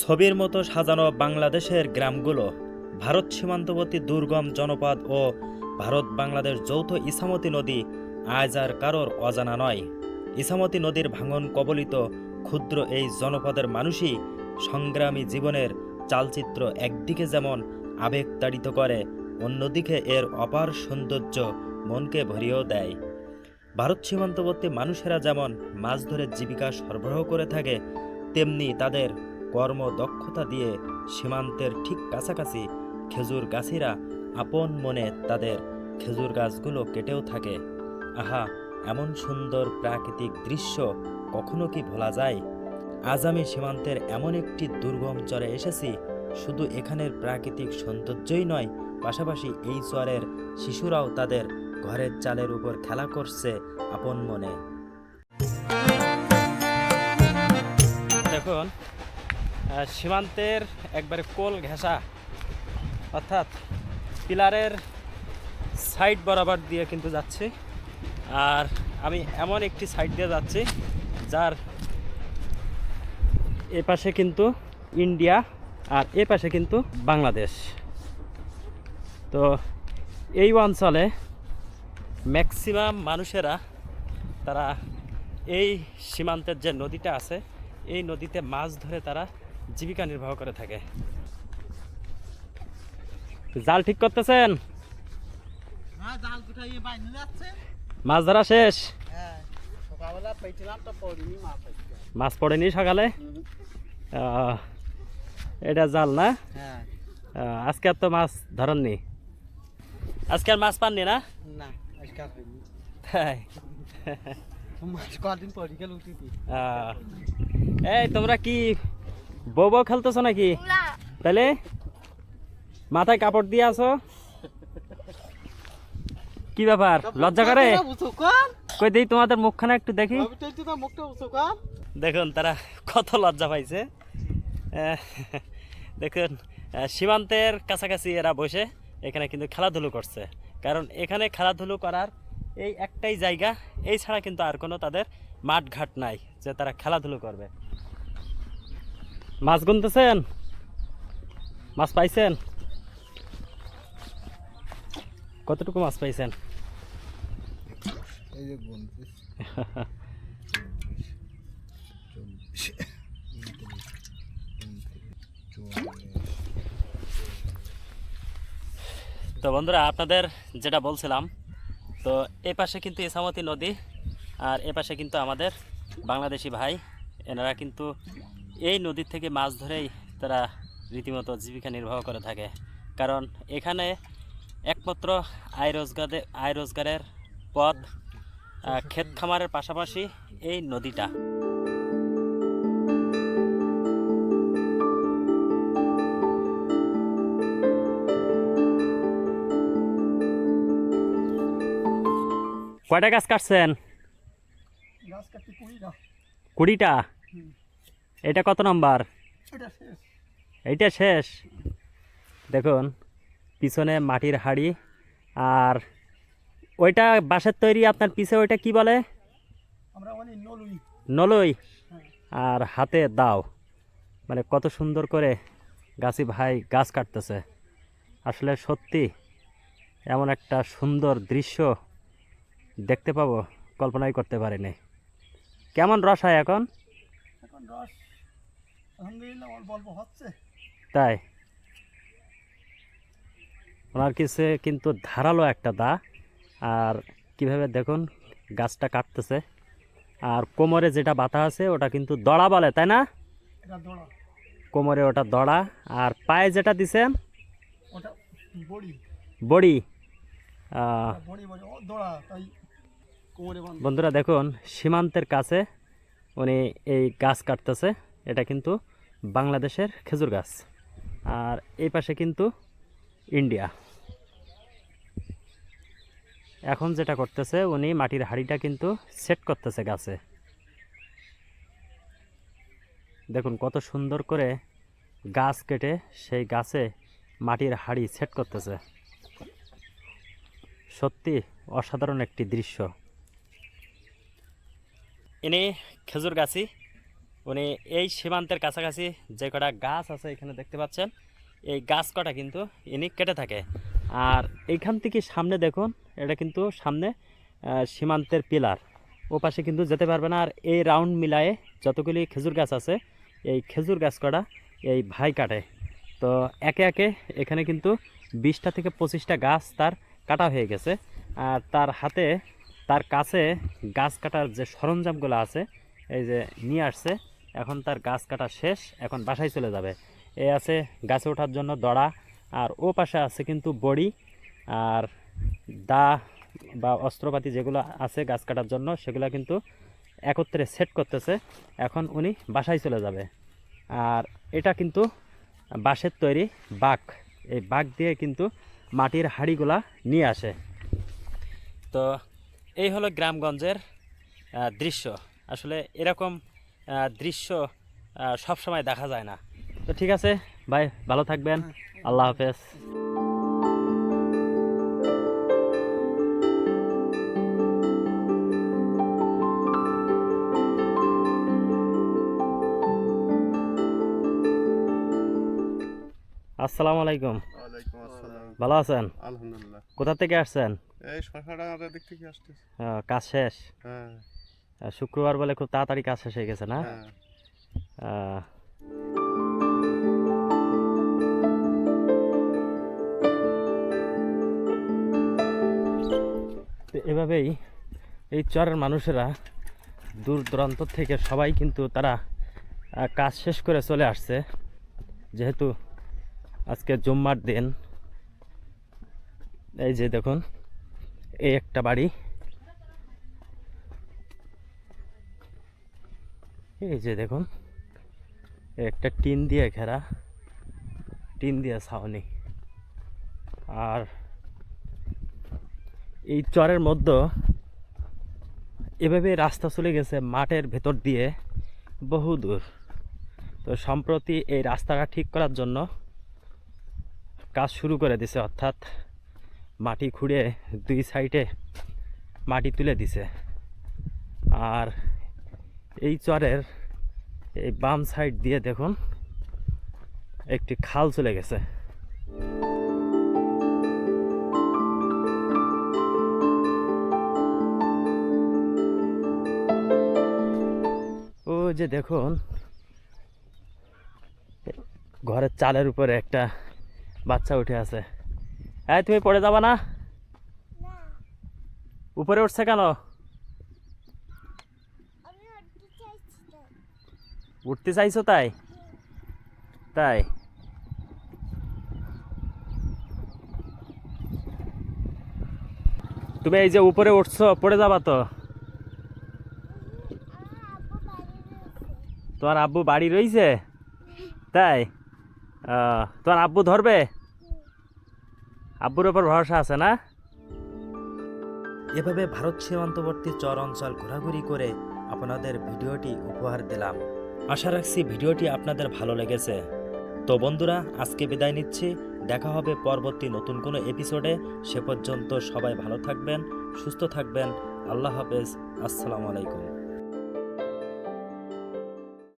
ছবির মতো সাজানো বাংলাদেশের গ্রামগুলো, ভারত সীমান্তবর্তী দুর্গম জনপদ ও ভারত বাংলাদেশ যৌথ ইসামতি নদী আজ আর কারোর অজানা নয়। ইসামতি নদীর ভাঙন কবলিত ক্ষুদ্র এই জনপদের মানুষই সংগ্রামী জীবনের চালচিত্র একদিকে যেমন আবেগ তাড়িত করে, অন্যদিকে এর অপার সৌন্দর্য মনকে ভরিয়েও দেয়। ভারত সীমান্তবর্তী মানুষেরা যেমন মাছ ধরে জীবিকা সরবরাহ করে থাকে, তেমনি তাদের কর্মদক্ষতা দিয়ে সীমান্তের ঠিক কাছাকাছি খেজুর গাছিরা আপন মনে তাদের খেজুর গাছগুলো কেটেও থাকে। আহা, এমন সুন্দর প্রাকৃতিক দৃশ্য কখনো কি ভোলা যায়? আজ আমি সীমান্তের এমন একটি দুর্গম চরে এসেছি, শুধু এখানের প্রাকৃতিক সৌন্দর্যই নয়, পাশাপাশি এই চরের শিশুরাও তাদের ঘরের চালের উপর খেলা করছে আপন মনে। দেখুন সীমান্তের একবারে কোল ঘেঁষা, অর্থাৎ পিলারের সাইড বরাবর দিয়ে কিন্তু যাচ্ছি। আর আমি এমন একটি সাইড দিয়ে যাচ্ছি, যার এ পাশে কিন্তু ইন্ডিয়া আর এ পাশে কিন্তু বাংলাদেশ। তো এই অঞ্চলে ম্যাক্সিমাম মানুষেরা, তারা এই সীমান্তের যে নদীটা আছে, এই নদীতে মাছ ধরে তারা জীবিকা নির্বাহ করে থাকে। জাল ঠিক করতেছেন? মাছ ধরা শেষ? হ্যাঁ মাছ পড়েনি সকালে? এটা জাল না? হ্যাঁ। আজকে আর তো মাছ ধরেননি? আজকে আর মাছ পাননি না? তাই? এই তোমরা কি বউ বউ খেলতেছো নাকি? তাহলে মাথায় কাপড় দিয়ে আছো কি ব্যাপার? লজ্জা করে? কই দেই তোমাদের মুখখানা একটু দেখি। দেখুন তারা কত লজ্জা পাইছে। দেখুন সীমান্তের কাছাকাছি এরা বসে এখানে কিন্তু খেলাধুলো করছে। কারণ এখানে খেলাধুলো করার এই একটাই জায়গা এই ছাড়া কিন্তু আর কোনো তাদের মাঠ ঘাট নাই যে তারা খেলাধুলো করবে। মাছ গুনতেছেন? মাছ পাইছেন? কতটুকু মাছ পাইছেন? তো বন্ধুরা আপনাদের যেটা বলছিলাম তো এ পাশে কিন্তু ইসামতি নদী আর এ পাশে কিন্তু আমাদের বাংলাদেশি ভাই এনারা কিন্তু এই নদীর থেকে মাছ ধরেই তারা রীতিমতো জীবিকা নির্বাহ করে থাকে। কারণ এখানে একমাত্র আয় রোজগারে আয় রোজগারের পথ ক্ষেত খামারের পাশাপাশি এই নদীটা। কয়টা গাছ কাটছেন? কুড়িটা। এটা কত নাম্বার? এইটা শেষ। দেখুন পিছনে মাটির হাড়ি আর ওইটা বাঁশের তৈরি আপনার পিছে ওইটা কি বলে? নলুই। হ্যাঁ। আর হাতে দাও। মানে কত সুন্দর করে গাছি ভাই গাছ কাটতেছে। আসলে সত্যি এমন একটা সুন্দর দৃশ্য দেখতে পাবো কল্পনাই করতে পারিনি। কেমন রস হয় এখন? এখন রস আলহামদুলিল্লাহ অল্প অল্প হচ্ছে। তাই? ওনার কাছে কিন্তু ধারালো একটা দা। আর কীভাবে দেখুন গাছটা কাটতেছে। আর কোমরে যেটা বাতা আছে ওটা কিন্তু দড়া বলে তাই না? কোমরে ওটা দড়া। আর পায়ে যেটা দিছেন? ওটা বড়ি। বন্ধুরা দেখুন সীমান্তের কাছে উনি এই গাছ কাটতেছে। এটা কিন্তু বাংলাদেশের খেজুর গাছ। আর এই পাশে কিন্তু ইন্ডিয়া। এখন যেটা করতেছে, উনি মাটির হাড়িটা কিন্তু সেট করতেছে গাছে। দেখুন কত সুন্দর করে গাছ কেটে সেই গাছে মাটির হাড়ি সেট করতেছে। সত্যি অসাধারণ একটি দৃশ্য। ইনি খেজুর গাছি উনি এই সীমান্তের কাছাকাছি যে কটা গাছ আছে এখানে দেখতে পাচ্ছেন, এই গাছ কটা কিন্তু ইনি কেটে থাকে। আর এইখান থেকে সামনে দেখুন, এটা কিন্তু সামনে সীমান্তের পিলার। ও পাশে কিন্তু যেতে পারবে না, আর এই রাউন্ড মিলায়ে যতগুলি খেজুর গাছ আছে, এই খেজুর গাছ কটা এই ভাই কাটে। তো একে একে এখানে কিন্তু বিশটা থেকে পঁচিশটা গাছ তার কাটা হয়ে গেছে। আর তার হাতে, তার কাছে গাছ কাটার যে সরঞ্জামগুলো আছে, এই যে নিয়ে আসছে এখন তার গাছ কাটা শেষ, এখন বাসায় চলে যাবে। এ আছে গাছে ওঠার জন্য দড়া, আর ও পাশে আছে কিন্তু বড়ি, আর দা বা অস্ত্রপাতি যেগুলো আছে গাছ কাটার জন্য, সেগুলো কিন্তু একত্রে সেট করতেছে। এখন উনি বাসায় চলে যাবে। আর এটা কিন্তু বাঁশের তৈরি বাঘ এই বাঘ দিয়ে কিন্তু মাটির হাড়িগুলা নিয়ে আসে। তো এই হলো গ্রামগঞ্জের দৃশ্য। আসলে এরকম দৃশ্য সবসময় দেখা যায় না। তো ঠিক আছে ভাই ভালো থাকবেন। আল্লাহ হাফেজ। আসসালামু আলাইকুম। ভালো আছেন? আলহামদুলিল্লাহ। কোথা থেকে আসছেন? এই দিক থেকে আসতেছে। কাজ শেষ? হ্যাঁ। শুক্রবার বলে খুব তাড়াতাড়ি কাজ শেষ হয়ে গেছে না? হ্যাঁ। এভাবেই এই চরের মানুষেরা দূর দূরান্ত থেকে সবাই কিন্তু তারা কাজ শেষ করে চলে আসছে। যেহেতু আজকে জুম্মার দিন এই যে দেখুন এই একটা বাড়ি। এই যে দেখুন, একটা টিন দিয়ে ঘেরা, টিন দিয়ে ছাউনি। আর এই চরের মধ্যে এভাবে রাস্তা চলে গেছে মাঠের ভেতর দিয়ে বহু দূর। তো সম্প্রতি এই রাস্তাটা ঠিক করার জন্য কাজ শুরু করে দিছে, অর্থাৎ মাটি খুঁড়ে দুই সাইডে মাটি তুলে দিছে। আর এই চরের এই বাম সাইড দিয়ে দেখুন একটি খাল চলে গেছে। ও যে দেখুন ঘরের চালের উপরে একটা বাচ্চা উঠে আছে। হ্যাঁ তুমি পড়ে যাবা না। উপরে উঠছে কেন আমি উঠতে চাইছি তো উঠতে চাইছো তাই? তাই? তুমি এই যে উপরে উঠছো, পড়ে যাবা তো? আমার আব্বু বাড়ি রয়েছে তোমার আব্বু বাড়ি রইছে? তাই? তোমার আব্বু ধরবে? আব্বুর ওপর ভরসা আছে না? এভাবে ভারত সীমান্তবর্তী চর অঞ্চল ঘোরাঘুরি করে আপনাদের ভিডিওটি উপহার দিলাম। আশা রাখছি ভিডিওটি আপনাদের ভালো লেগেছে। তো বন্ধুরা, আজকে বিদায় নিচ্ছি। দেখা হবে পরবর্তী নতুন কোনো এপিসোডে। সে পর্যন্ত সবাই ভালো থাকবেন, সুস্থ থাকবেন। আল্লাহ হাফেজ। আসসালামু আলাইকুম।